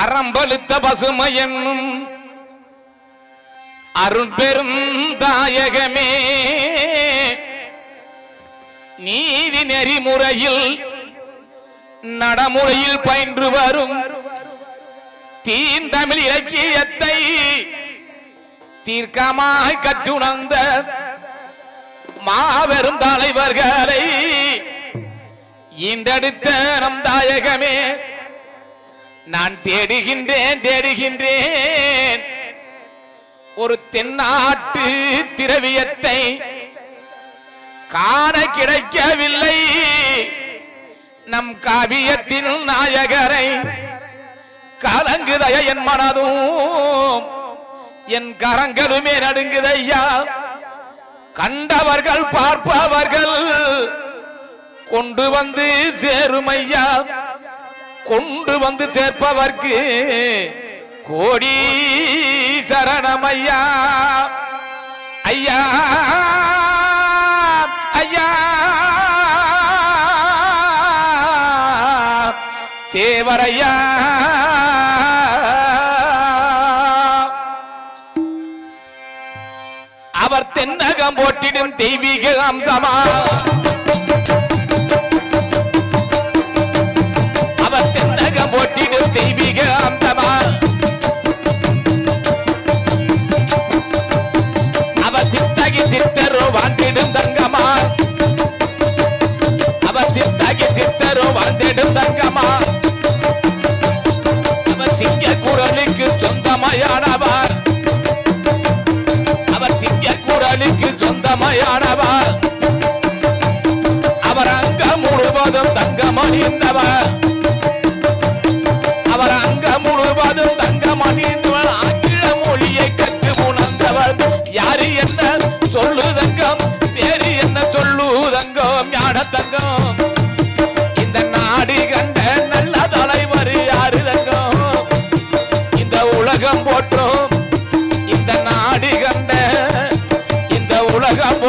அறம்பழுத்த பசுமை என்னும் அருட்பெரும் தாயகமே. நீதி நெறிமுறையில் நடைமுறையில் பயின்று வரும் தீந்தமிழ் இலக்கியத்தை தீர்க்கமாய் கற்றுணர்ந்த மாபெரும் தலைவர்களை இன்றெடுத்த நம் தாயகமே. நான் தேடுகின்றேன் தேடுகின்றேன். ஒரு தென்னாட்டு திரவியத்தை காண கிடைக்கவில்லை. நம் காவியத்தின் நாயகரை கலங்குதைய என் மனதும் என் கரங்களுமே நடுங்குதையா கண்டவர்கள் பார்ப்பவர்கள் கொண்டு வந்து சேருமையா கொண்டு வந்து சேர்ப்பவர்க்கு கோடி சரணமையா. ஐயா ஐயா. தேவரையா. அவர் தென்னகம் போட்டிடும் தெய்வீக அம்சமா. அவர் சித்தரும் வந்திடும் தங்கமா அவர் சிங்க குரலுக்கு சொந்தமையானவர். அவர் சிங்க குரலுக்கு சொந்தமையானவர். அவர் அங்க முழுவதும் தங்கமணிந்தவர்.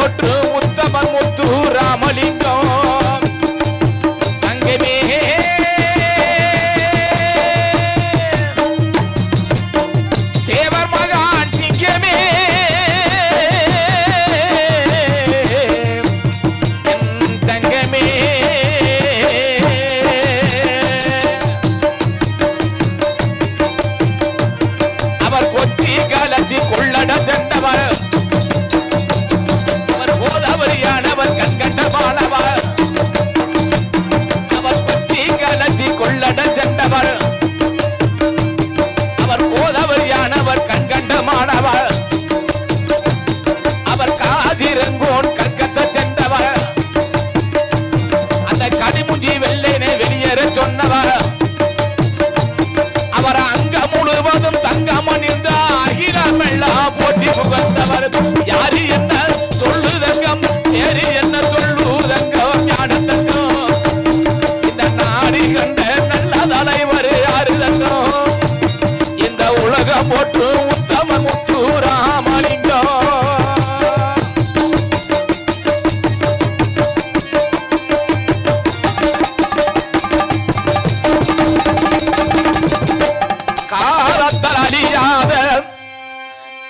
போற்று போற்றும் உத்தமன் முத்து ராமலிங்கம் தங்கமே. தேவர் மகான் சிங்கமே. தங்கமே. அவர் கலச்சி கொள்ளட தண்டவர்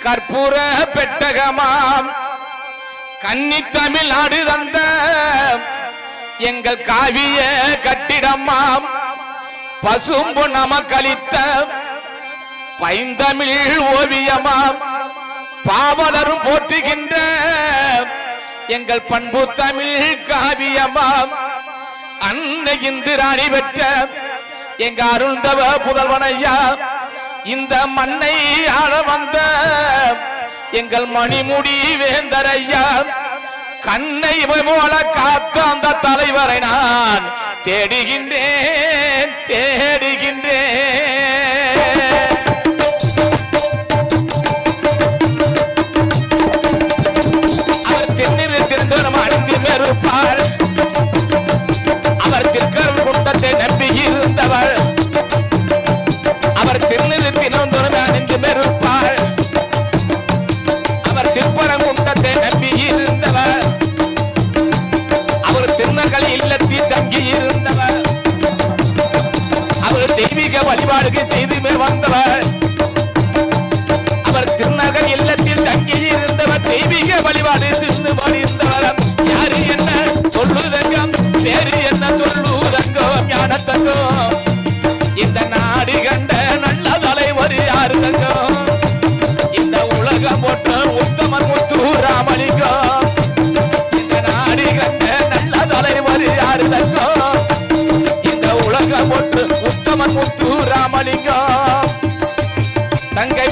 கற்பூர பெட்டகமாம். கன்னி தமிழ்நாடு தந்த எங்கள் காவிய கட்டிடமாம். பசும்பு நமக்களித்த பைந்தமிழ் ஓவியமாம். பாவலரும் போற்றுகின்ற எங்கள் பண்பு தமிழ் காவியமாம். அன்னை இந்திராணி பெற்ற எங்க அருந்தவ புதல்வனையா இந்த மண்ணை ஆள வந்த எங்கள் மணிமுடி வேந்தரையா. கண்ணை போல காத்த அந்த தலைவரை நான் தேடுகின்றேன் தேடுகின்றேன். முத்து ராமலிங்கம். தங்கை